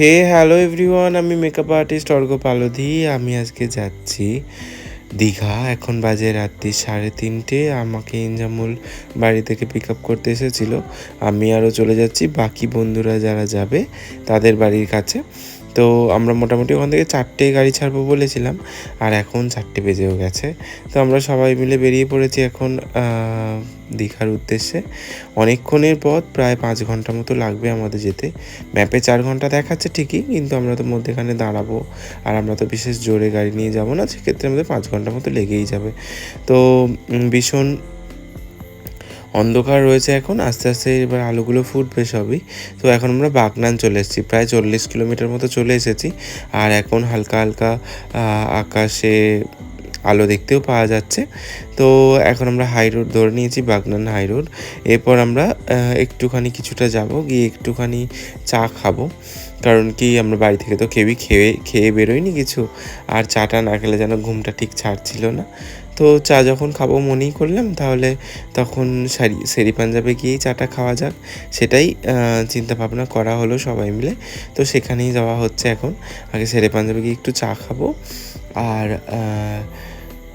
হে hello everyone আমি makeup artist Argha Paldhi, আমি আজকে যাচ্ছি দীঘা। এখন বাজে রাত্রি সাড়ে তিনটে, আমাকে ইনজামুল বাড়ি থেকে পিক আপ করতে এসেছিল। আমি আরও চলে যাচ্ছি, বাকি বন্ধুরা যারা যাবে তাদের বাড়ির কাছে। তো আমরা মোটামুটি ওখান থেকে চারটে গাড়ি ছাড়বো বলেছিলাম, আর এখন চারটে বেজেও গেছে। তো আমরা সবাই মিলে বেরিয়ে পড়েছি এখন দীঘার উদ্দেশ্যে। অনেকক্ষণের পথ, প্রায় পাঁচ ঘণ্টা মতো লাগবে আমাদের যেতে। ম্যাপে চার ঘণ্টা দেখাচ্ছে ঠিকই, কিন্তু আমরা তো মধ্যেখানে দাঁড়াবো, আর আমরা তো বিশেষ জোরে গাড়ি নিয়ে যাব না, সেক্ষেত্রে আমাদের পাঁচ ঘণ্টা মতো লেগেই যাবে। তো ভীষণ অন্ধকার রয়েছে এখন, আস্তে আস্তে এবার আলোগুলো ফুটবে সবই। তো এখন আমরা বাগনান চলে এসেছি, প্রায় চল্লিশ কিলোমিটার মতো চলে এসেছি। আর এখন হালকা হালকা আকাশে আলো দেখতেও পাওয়া যাচ্ছে। তো এখন আমরা হাই রোড ধরে নিয়েছি, বাগনান হাই রোড। এরপর আমরা একটুখানি কিছুটা যাব, গিয়ে একটুখানি চা খাব। কারণ কি, আমরা বাড়ি থেকে তো কেউই খেয়ে খেয়ে বেরোয়নি কিছু। আর চাটা না খেলে যেন ঘুমটা ঠিক ছাড়ছিল না। তো চা যখন খাব মনেই করলাম, তাহলে তখন সারি, সেরি পাঞ্জাবে গিয়েই চাটা খাওয়া যাক। সেটাই চিন্তা ভাবনা করা হলো সবাই মিলে। তো সেখানেই যাওয়া হচ্ছে এখন। আগে সেরে পাঞ্জাবে গিয়ে একটু চা খাব। আর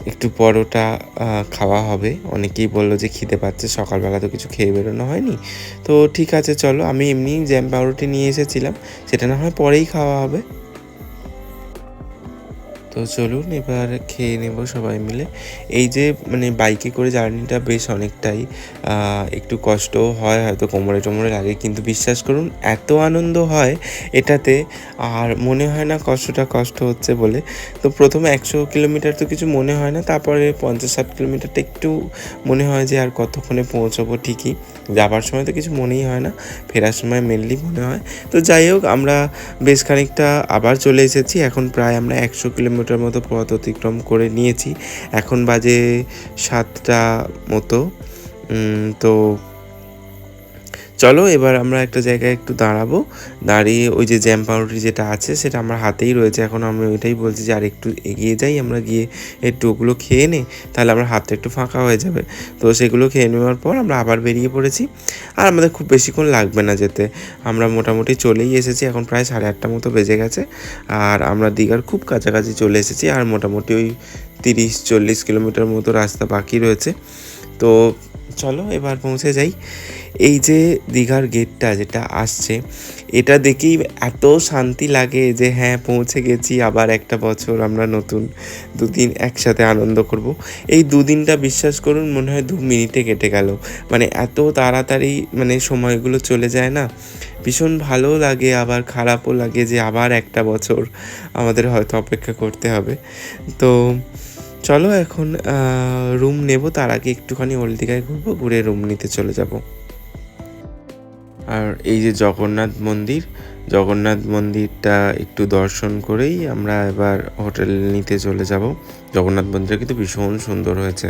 একটু পরোটা খাওয়া হবে। অনেকেই বলল যে খিদে পাচ্ছে, সকালবেলা তো কিছু খেয়ে বেরোনো হয়নি। তো ঠিক আছে, চলো, আমি এমনি জ্যাম পাউরুটি নিয়ে এসেছিলাম। সেটা না হয় পরেই খাওয়া হবে। তো চলুন এবার খেয়ে নেব সবাই মিলে। এই যে মানে বাইকে করে জার্নিটা বেশ অনেকটাই একটু কষ্টও হয়, হয়তো কোমরে টোমরে লাগে, কিন্তু বিশ্বাস করুন, এত আনন্দ হয় এটাতে, আর মনে হয় না কষ্টটা কষ্ট হচ্ছে বলে। তো প্রথমে একশো কিলোমিটার তো কিছু মনে হয় না, তারপরে পঞ্চাশ ষাট কিলোমিটারটা একটু মনে হয় যে আর কতক্ষণে পৌঁছবো ঠিকই। যাবার সময় তো কিছু মনেই হয় না, ফেরার সময় মেনলি মনে হয়। তো যাই হোক, আমরা বেশ খানিকটা আবার চলে এসেছি, এখন প্রায় আমরা একশো কিলোমিটার মতো পথ অতিক্রম করে নিয়েছি। এখন বাজে সাতটা মতো। তো চলো, এবার আমরা একটা জায়গায় একটু দাঁড়াবো। দাঁড়িয়ে ওই যে জ্যাম পাউরুটি যেটা আছে, সেটা আমার হাতেই রয়েছে। এখন আমি ওইটাই বলছি যে আর একটু এগিয়ে যাই, আমরা গিয়ে একটু ওগুলো খেয়ে নিই, তাহলে আমার হাতটা একটু ফাঁকা হয়ে যাবে। তো সেগুলো খেয়ে নেওয়ার পর আমরা আবার বেরিয়ে পড়েছি। আর আমাদের খুব বেশিক্ষণ লাগবে না যেতে। আমরা মোটামুটি চলেই এসেছি, এখন প্রায় সাড়ে আটটা মতো বেজে গেছে। আর আমরা দীঘার খুব কাছাকাছি চলে এসেছি, আর মোটামুটি ওই তিরিশ চল্লিশ কিলোমিটার মতো রাস্তা বাকি রয়েছে। তো চলো, এবার পৌঁছে যাই। এই যে দীঘার গেটটা যেটা আসছে, এটা দেখেই এত শান্তি লাগে যে হ্যাঁ পৌঁছে গেছি, আবার একটা বছর আমরা নতুন দুদিন একসাথে আনন্দ করব। এই দুদিনটা বিশ্বাস করুন, মনে হয় দু মিনিটে কেটে গেল। মানে এত তাড়াতাড়ি মানে সময়গুলো চলে যায় না। ভীষণ ভালো লাগে, আবার খারাপও লাগে যে আবার একটা বছর আমাদের হয়তো অপেক্ষা করতে হবে। তো চলো এখন রুম নেব, তার আগে একটুখানি ওল্ড ঘুরবো, ঘুরে রুম নিতে চলে যাব। আর এই যে জগন্নাথ মন্দির, জগন্নাথ মন্দিরটা একটু দর্শন করেই আমরা এবার হোটেল নিতে চলে যাব। জগন্নাথ মন্দিরটা কিন্তু ভীষণ সুন্দর হয়েছে।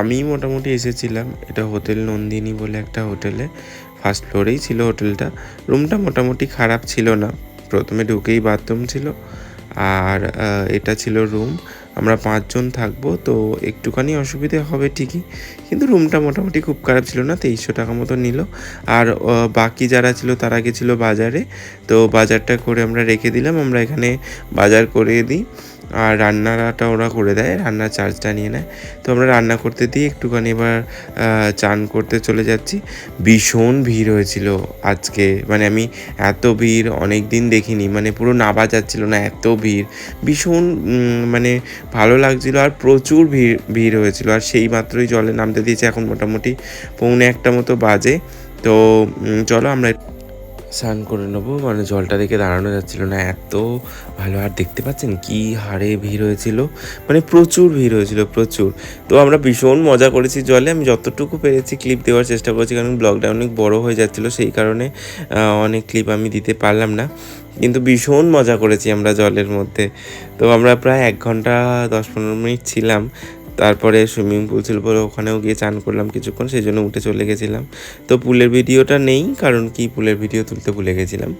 আমি মোটামুটি এসেছিলাম, এটা হোটেল নন্দিনী বলে একটা হোটেলে ফার্স্ট ফ্লোরেই ছিল হোটেলটা। রুমটা মোটামুটি খারাপ ছিল না, প্রথমে ঢুকেই বাথরুম ছিল। আর এটা ছিল রুম আমরা পাঁচজন থাকব, তো একটুখানি অসুবিধে হবে ঠিকই, কিন্তু রুমটা মোটামুটি খুব খারাপ ছিল না, তেইশশো টাকা মতো নিল। আর বাকি যারা ছিল তারা গেছিল বাজারে, তো বাজারটা করে আমরা রেখে দিলাম, আমরা এখানে বাজার করে দিই। আর রান্নাটা ওরা করে দেয়, রান্নার চার্জটা নিয়ে নেয়। তো আমরা রান্না করতে দিই একটুখানি এবার চান করতে চলে যাচ্ছি। ভীষণ ভিড় হয়েছিল আজকে। মানে আমি এত ভিড় অনেক দিন দেখিনি মানে পুরো নাবা যাচ্ছিল না, এত ভিড়। ভীষণ মানে ভালো লাগছিল আর প্রচুর ভিড় ভিড় হয়েছিল। আর সেই মাত্রই জলে নামতে দিয়েছে এখন মোটামুটি পৌনে একটা মতো বাজে। তো চলো আমরা স্নান করে নেব। মানে জলটা দেখে দাঁড়ানো যাচ্ছিল না, এত ভালো। আর দেখতে পাচ্ছেন কি হারে ভিড় হয়েছিল? মানে প্রচুর ভিড় হয়েছিল, প্রচুর। তো আমরা ভীষণ মজা করেছি জলে। আমি যতটুকু পেরেছি ক্লিপ দেওয়ার চেষ্টা করেছি, কারণ ব্লগটা অনেক বড় হয়ে যাচ্ছিল, সেই কারণে অনেক ক্লিপ আমি দিতে পারলাম না। কিন্তু ভীষণ মজা করেছি আমরা জলের মধ্যে। তো আমরা প্রায় এক ঘণ্টা দশ পনেরো মিনিট ছিলাম। তারপরে সুইমিং পুল ছিল বলে ওখানেও গিয়ে চান করলাম কিছুক্ষণ, সেই জন্য উঠে চলে গেছিলাম। তো পুলের ভিডিওটা নেই, কারণ কি পুলের ভিডিও তুলতে ভুলে গেছিলাম।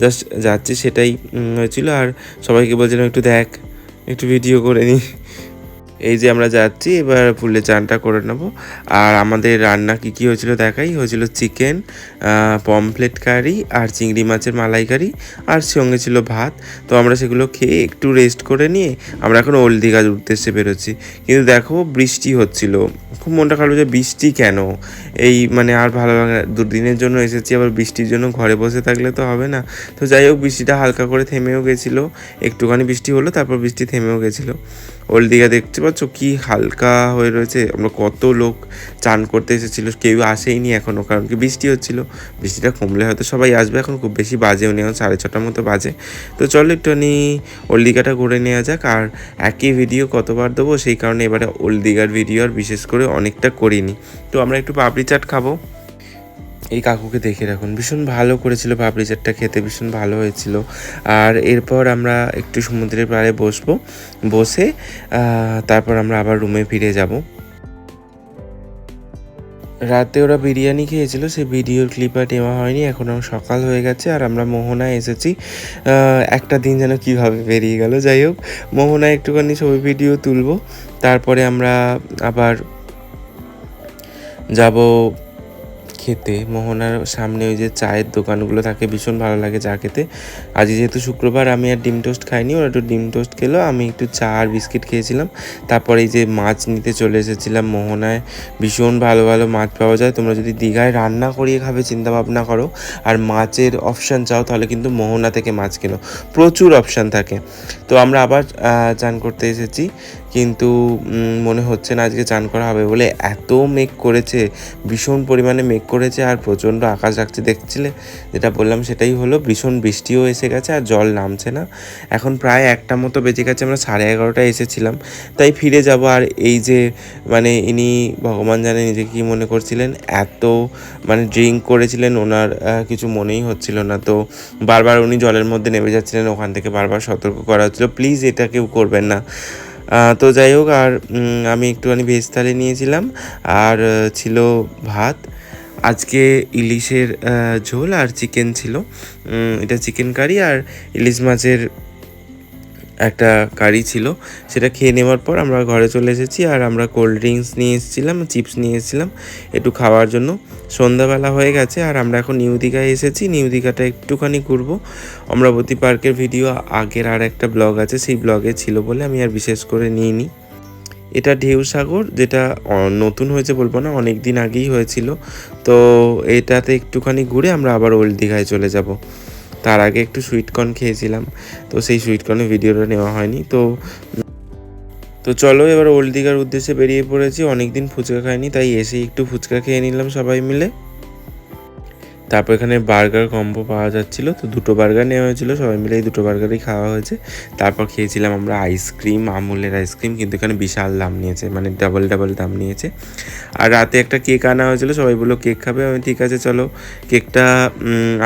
জাস্ট যাচ্ছি সেটাই হয়েছিল। আর সবাইকে বলছিলাম, একটু দেখ, একটু ভিডিও করে নি। এই যে আমরা যাচ্ছি, এবার ফুলে চানটা করে নেব। আর আমাদের রান্না কি কি হয়েছিল দেখাই। হয়েছিল চিকেন পমফ্লেট কারি আর চিংড়ি মাছের মালাইকারি আর সঙ্গে ছিল ভাত। তো আমরা সেগুলো খেয়ে একটু রেস্ট করে নিয়ে আমরা এখন ওল্ড দীঘার উদ্দেশ্যে বেরোচ্ছি। কিন্তু দেখো, বৃষ্টি হচ্ছিল। খুব মনটা খারাপ যে বৃষ্টি কেন? এই মানে আর ভালো লাগে দুদিনের জন্য এসেছি, আবার বৃষ্টির জন্য ঘরে বসে থাকলে তো হবে না। তো যাই হোক, বৃষ্টিটা হালকা করে থেমেও গেছিল। একটুখানি বৃষ্টি হলো, তারপর বৃষ্টি থেমেও গেছিল। ওল্ড দীঘা দেখতে পাচ্ছ কি হালকা হয়ে রয়েছে। আমরা কত লোক চান করতে এসেছিল, কেউ আসেইনি এখনও কারণ কি বৃষ্টি হচ্ছিল। বৃষ্টিটা কমলে হয়তো সবাই আসবে, এখন খুব বেশি বাজেও নেই এখন সাড়ে ছটার মতো বাজে। তো চলো একটুখানি ওল্ড দীঘাটা ঘুরে নেওয়া যাক, আর একই ভিডিও কতবার দেবো, সেই কারণে এবারে ওল্ড ভিডিও আর বিশেষ করে অনেকটা করিনি। তো আমরা একটু পাপড়ি চাট খাব। এই কাকুকে দেখে রাখুন। ভীষণ ভালো করেছিল চাটটা খেতে, ভীষণ ভালো হয়েছিল। আর এরপর আমরা একটু সমুদ্রের পাড়ে বসবো। বসে তারপর আমরা আবার রুমে ফিরে যাব। রাতে ওরা বিরিয়ানি খেয়েছিল, সেই ভিডিওর ক্লিপ আর নেওয়া হয়নি, এখন সকাল হয়ে গেছে আর আমরা মোহনায় এসেছি। একটা দিন যেন কীভাবে বেরিয়ে গেল, যাই হোক, মোহনায় একটুখানি ছবি ভিডিও তুলবো। তারপরে আমরা আবার যাব খেতে, মোহনার সামনে ওই যে চায়ের দোকানগুলো থাকে, ভীষণ ভালো লাগে চা খেতে। আজ যেহেতু শুক্রবার, আমি আর ডিম টোস্ট খাইনি, ওরা একটু ডিম টোস্ট খেলো, আমি একটু চা আর বিস্কিট খেয়েছিলাম। তারপরে এই যে মাছ নিতে চলে এসেছিলাম মোহনায়, ভীষণ ভালো ভালো মাছ পাওয়া যায়। তোমরা যদি দীঘায় রান্না করিয়ে খাবে চিন্তা ভাবনা করো। আর মাছের অপশান চাও, তাহলে কিন্তু মোহনা থেকে মাছ কেনো। প্রচুর অপশান থাকে। তো আমরা আবার চান করতে এসেছি। কিন্তু মনে হচ্ছে না আজকে চান করা হবে বলে এত মেঘ করেছে, ভীষণ পরিমাণে মেঘ করেছে আর প্রচণ্ড আকাশ রাখছে দেখছিলে? যেটা বললাম সেটাই হলো, ভীষণ বৃষ্টিও এসে গেছে আর জল নামছে না। এখন প্রায় একটা মতো বেজে গেছে, আমরা সাড়ে এগারোটায় এসেছিলাম। তাই ফিরে যাব আর এই যে মানে ইনি ভগবান জানে নিজে কী মনে করছিলেন, এত মানে ড্রিঙ্ক করেছিলেন ওনার কিছু মনেই হচ্ছিল না। তো বারবার উনি জলের মধ্যে নেমে যাচ্ছিলেন, ওখান থেকে বারবার সতর্ক করা হচ্ছিল প্লিজ এটা কেউ করবেন না। তো যাই হোক, আর আমি একটুখানি ভেজ থালি নিয়েছিলাম, আর ছিল ভাত। আজকে ইলিশের ঝোল আর চিকেন ছিল। এটা চিকেন কারি আর ইলিশ মাছের একটা কারি ছিল, সেটা খেয়ে নেওয়ার পর আমরা ঘরে চলে এসেছি আর আমরা কোল্ড ড্রিঙ্কস নিয়ে এসেছিলাম চিপস নিয়ে এসেছিলাম, একটু খাওয়ার জন্য। সন্ধ্যাবেলা হয়ে গেছে আর আমরা এখন নিউ দীঘায় এসেছি, নিউ দীঘাটা একটুখানি ঘুরবো। অমরাবতী পার্কের ভিডিও আগের আর একটা ব্লগ আছে, সেই ব্লগে ছিল বলে আমি আর বিশেষ করে নিইনি। এটা ঢেউ সাগর, যেটা নতুন হয়েছে বলব না, অনেক দিন আগেই হয়েছিল। তো এটাতে একটুখানি ঘুরে আমরা আবার ওল্ড দীঘায় চলে যাব। তার আগে একটু সুইটকর্ন খেয়েছিলাম। তো সেই সুইটকর্নের ভিডিওটা নেওয়া হয়নি। তো তো চলো, এবার ওল্ড দীঘার উদ্দেশ্যে বেরিয়ে পড়েছি। অনেকদিন ফুচকা খাইনি, তাই এসেই একটু ফুচকা খেয়ে নিলাম সবাই মিলে। তারপর এখানে বার্গার কম্বো পাওয়া যাচ্ছিল, তো দুটো বার্গার নেওয়া হয়েছিল, সবাই মিলে এই দুটো বার্গারই খাওয়া হয়েছে। তারপর খেয়েছিলাম আমরা আইসক্রিম আমুলের আইসক্রিম কিন্তু এখানে বিশাল দাম নিয়েছে মানে ডাবল ডাবল দাম নিয়েছে। আর রাতে একটা কেক আনা হয়েছিল, সবাই বলল কেক খাবে? আমি ঠিক আছে, চলো। কেকটা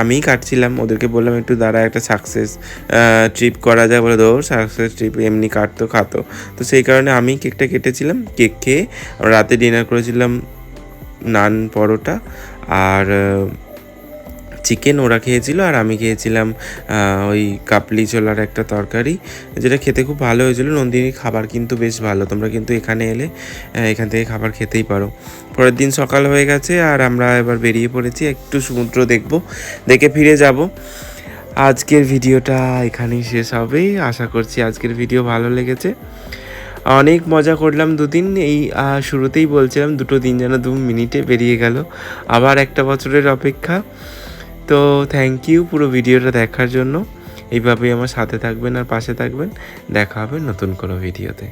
আমিই কাটছিলাম, ওদেরকে বললাম, একটু দাঁড়া, একটা সাকসেস ট্রিপ করা যায়। বলে ধর সাকসেস ট্রিপ এমনি কাটতো, খাতো। তো সেই কারণে আমি কেকটা কেটেছিলাম কেক খেয়ে, রাতে ডিনার করেছিলাম নান পরোটা, আর চিকেন ওরা খেয়েছিল আর আমি খেয়েছিলাম ওই কাপলি ছোলার একটা তরকারি, যেটা খেতে খুব ভালো হয়েছিল। নন্দিনীর খাবার কিন্তু বেশ ভালো, তোমরা কিন্তু এখানে এলে এখান থেকে খাবার খেতেই পারো। পরের দিন সকাল হয়ে গেছে আর আমরা এবার বেরিয়ে পড়েছি, একটু সমুদ্র দেখব, দেখে ফিরে যাব। আজকের ভিডিওটা এখানেই শেষ হবে। আশা করছি আজকের ভিডিও ভালো লেগেছে। অনেক মজা করলাম দুদিন, এই শুরুতেই বলছিলাম দুটো দিন যেন দু মিনিটে বেরিয়ে গেল। আবার একটা বছরের অপেক্ষা। তো থ্যাংক ইউ পুরো ভিডিওটা দেখার জন্য। এইভাবেই আমার সাথে থাকবেন আর পাশে থাকবেন। দেখা হবে নতুন কোনো ভিডিওতে